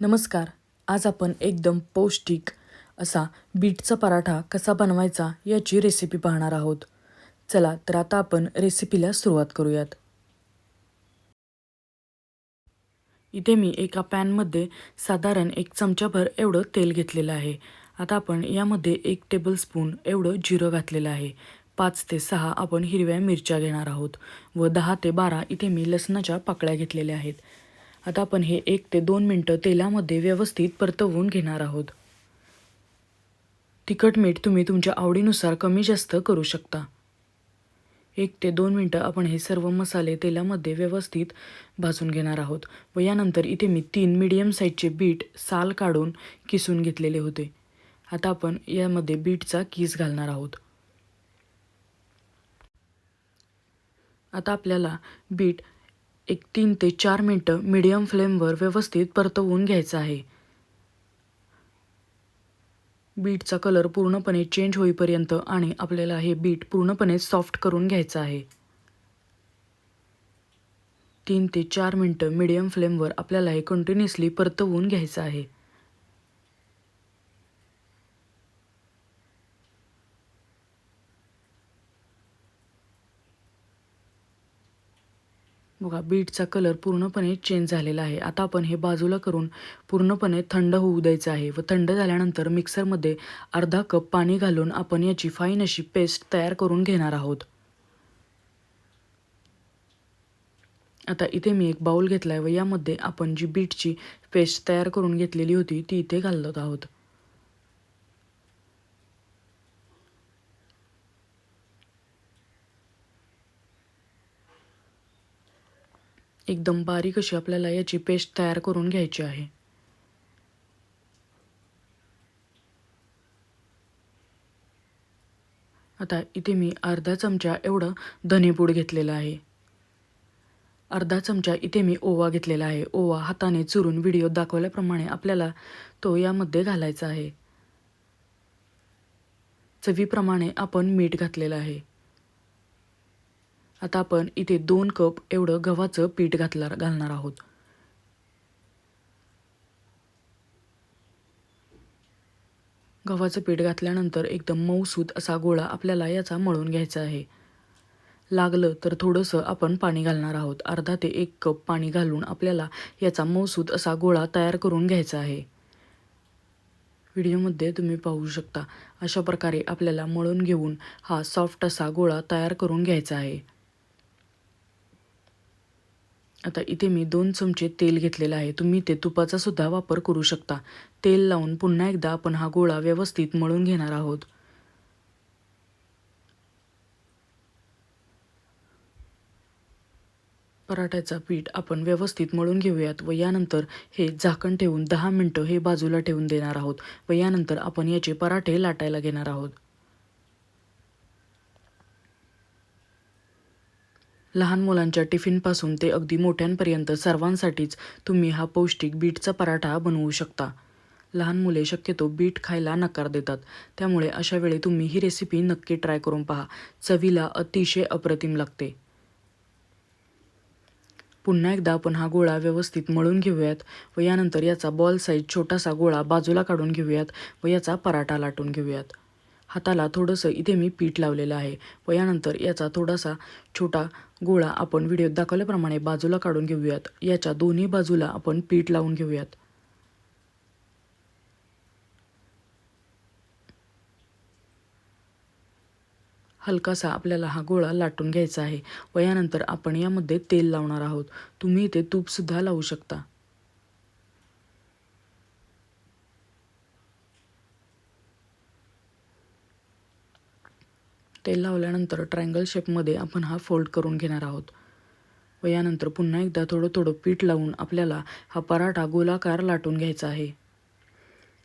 नमस्कार. आज आपण एकदम पौष्टिक असा बीटचा पराठा कसा बनवायचा याची रेसिपी पाहणार आहोत. चला तर आता आपण रेसिपीला सुरुवात करूयात. इथे मी एका पॅनमध्ये साधारण एक चमचाभर एवढं तेल घेतलेलं आहे. आता आपण यामध्ये एक टेबलस्पून एवढं जिरं घातलेलं आहे. पाच ते सहा आपण हिरव्या मिरच्या घेणार आहोत व दहा ते बारा इथे मी लसणाच्या पाकळ्या घेतलेल्या आहेत. आता आपण हे एक ते दोन मिनटं तेलामध्ये व्यवस्थित परतवून घेणार आहोत. तिखट मीठ तुम्ही तुमच्या आवडीनुसार कमी जास्त करू शकता. एक ते दोन मिनटं आपण हे सर्व मसाले तेलामध्ये व्यवस्थित भाजून घेणार आहोत व यानंतर इथे मी तीन मीडियम साईजचे बीट साल काढून किसून घेतलेले होते. आता आपण यामध्ये बीटचा किस घालणार आहोत. आता आपल्याला बीट एक तीन ते चार मिनटं मीडियम फ्लेमवर व्यवस्थित परतवून घ्यायचं आहे. बीटचा कलर पूर्णपणे चेंज होईपर्यंत आणि आपल्याला हे बीट पूर्णपणे सॉफ्ट करून घ्यायचं आहे. तीन ते चार मिनटं मीडियम फ्लेमवर आपल्याला हे कंटिन्युअसली परतवून घ्यायचं आहे. बघा बीटचा कलर पूर्णपणे चेंज झालेला आहे. आता आपण हे बाजूला करून पूर्णपणे थंड होऊ द्यायचं आहे व थंड झाल्यानंतर मिक्सरमध्ये अर्धा कप पाणी घालून आपण याची फाईन अशी पेस्ट तयार करून घेणार आहोत. आता इथे मी एक बाउल घेतला आहे व यामध्ये आपण जी बीटची पेस्ट तयार करून घेतलेली होती ती इथे घालत आहोत. एकदम बारीक अशी आपल्याला याची पेस्ट तयार करून घ्यायची आहे. आता इथे मी अर्धा चमचा एवढं धनेपूड घेतलेलं आहे. अर्धा चमचा इथे मी ओवा घेतलेला आहे. ओवा हाताने चुरून व्हिडिओ दाखवल्याप्रमाणे आपल्याला तो यामध्ये घालायचा आहे. चवीप्रमाणे आपण मीठ घातलेलं आहे. आता आपण इथे दोन कप एवढं गव्हाचं पीठ घातला घालणार आहोत. गव्हाचं पीठ घातल्यानंतर एकदम मऊसूत असा गोळा आपल्याला याचा मळून घ्यायचा आहे. लागलं तर थोडंसं आपण पाणी घालणार आहोत. अर्धा ते एक कप पाणी घालून आपल्याला याचा मऊसूत असा गोळा तयार करून घ्यायचा आहे. व्हिडिओमध्ये तुम्ही पाहू शकता अशा प्रकारे आपल्याला मळून घेऊन हा सॉफ्ट असा गोळा तयार करून घ्यायचा आहे. आता इथे मी दोन चमचे तेल घेतलेलं आहे. तुम्ही ते तुपाचा सुद्धा वापर करू शकता. तेल लावून पुन्हा एकदा आपण हा गोळा व्यवस्थित मळून घेणार आहोत. पराठ्याचा पीठ आपण व्यवस्थित मळून घेऊयात व यानंतर हे झाकण ठेवून दहा मिनटं हे बाजूला ठेवून देणार आहोत व यानंतर आपण याचे पराठे लाटायला घेणार आहोत. लहान मुलांच्या टिफिनपासून ते अगदी मोठ्यांपर्यंत सर्वांसाठीच तुम्ही हा पौष्टिक बीटचा पराठा बनवू शकता. लहान मुले शक्यतो बीट खायला नकार देतात. त्यामुळे अशा वेळी तुम्ही ही रेसिपी नक्की ट्राय करून पहा. चवीला अतिशय अप्रतिम लागते. पुन्हा एकदा आपण हा गोळा व्यवस्थित मळून घेऊयात व यानंतर याचा बॉल साईज छोटासा गोळा बाजूला काढून घेऊयात व याचा पराठा लाटून घेऊयात. हाताला थोडंसं इथे मी पीठ लावलेलं आहे. व यानंतर याचा थोडासा छोटा गोळा आपण व्हिडिओत दाखवल्याप्रमाणे बाजूला काढून घेऊयात. याच्या दोन्ही बाजूला आपण पीठ लावून घेऊयात. हलकासा आपल्याला हा गोळा लाटून घ्यायचा आहे. व यानंतर आपण यामध्ये तेल लावणार आहोत. तुम्ही इथे तूपसुद्धा लावू शकता. तेल लावल्यानंतर ट्रायंगल शेपमध्ये आपण हा फोल्ड करून घेणार आहोत. व यानंतर पुन्हा एकदा थोडं थोडं पीठ लावून आपल्याला हा पराठा गोलाकार लाटून घ्यायचा आहे.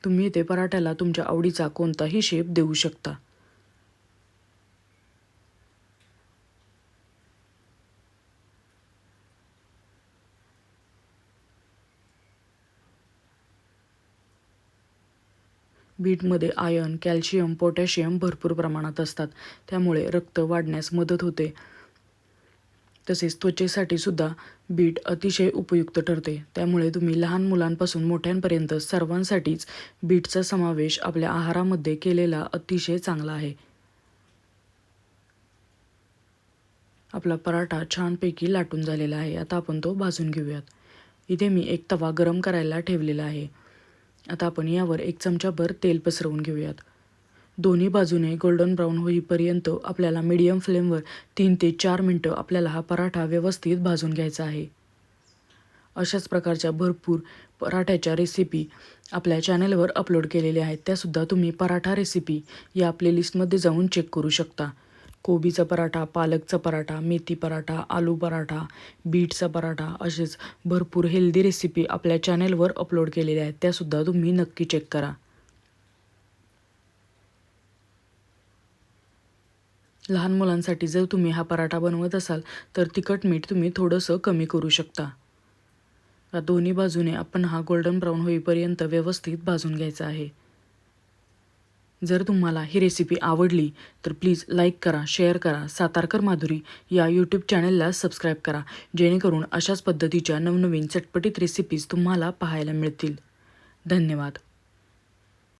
तुम्ही ते पराठ्याला तुमच्या आवडीचा कोणताही शेप देऊ शकता. बीटमध्ये आयर्न कॅल्शियम पोटॅशियम भरपूर प्रमाणात असतात. त्यामुळे रक्त वाढण्यास मदत होते. तसेच त्वचेसाठी सुद्धा बीट अतिशय उपयुक्त ठरते. त्यामुळे तुम्ही लहान मुलांपासून मोठ्यांपर्यंत सर्वांसाठीच बीटचा समावेश आपल्या आहारामध्ये केलेला अतिशय चांगला आहे. आपला पराठा छानपैकी लाटून झालेला आहे. आता आपण तो भाजून घेऊयात. इथे मी एक तवा गरम करायला ठेवलेला आहे. आता आपण यावर एक चमचाभर तेल पसरवून घेऊयात. दोन्ही बाजूने गोल्डन ब्राऊन होईपर्यंत आपल्याला मीडियम फ्लेमवर तीन ते चार मिनटं आपल्याला हा पराठा व्यवस्थित भाजून घ्यायचा आहे. अशाच प्रकारच्या भरपूर पराठ्याच्या रेसिपी आपल्या चॅनलवर अपलोड केलेल्या आहेत त्यासुद्धा तुम्ही पराठा रेसिपी या प्लेलिस्टमध्ये जाऊन चेक करू शकता. कोबीचा पराठा पालकचा पराठा मेथी पराठा आलू पराठा बीटचा पराठा असेच भरपूर हेल्दी रेसिपी आपल्या चॅनेलवर अपलोड केलेल्या आहेत. त्यासुद्धा तुम्ही नक्की चेक करा. लहान मुलांसाठी जर तुम्ही हा पराठा बनवत असाल तर तिखट मीठ तुम्ही थोडंसं कमी करू शकता. दोन्ही बाजूने आपण हा गोल्डन ब्राऊन होईपर्यंत व्यवस्थित भाजून घ्यायचा आहे. जर तुम्हाला ही रेसिपी आवडली तर प्लीज लाईक करा शेअर करा. सातारकर माधुरी या यूट्यूब चॅनलला सबस्क्राईब करा. जेणेकरून अशाच पद्धतीच्या नवनवीन चटपटीत रेसिपीज तुम्हाला पाहायला मिळतील. धन्यवाद.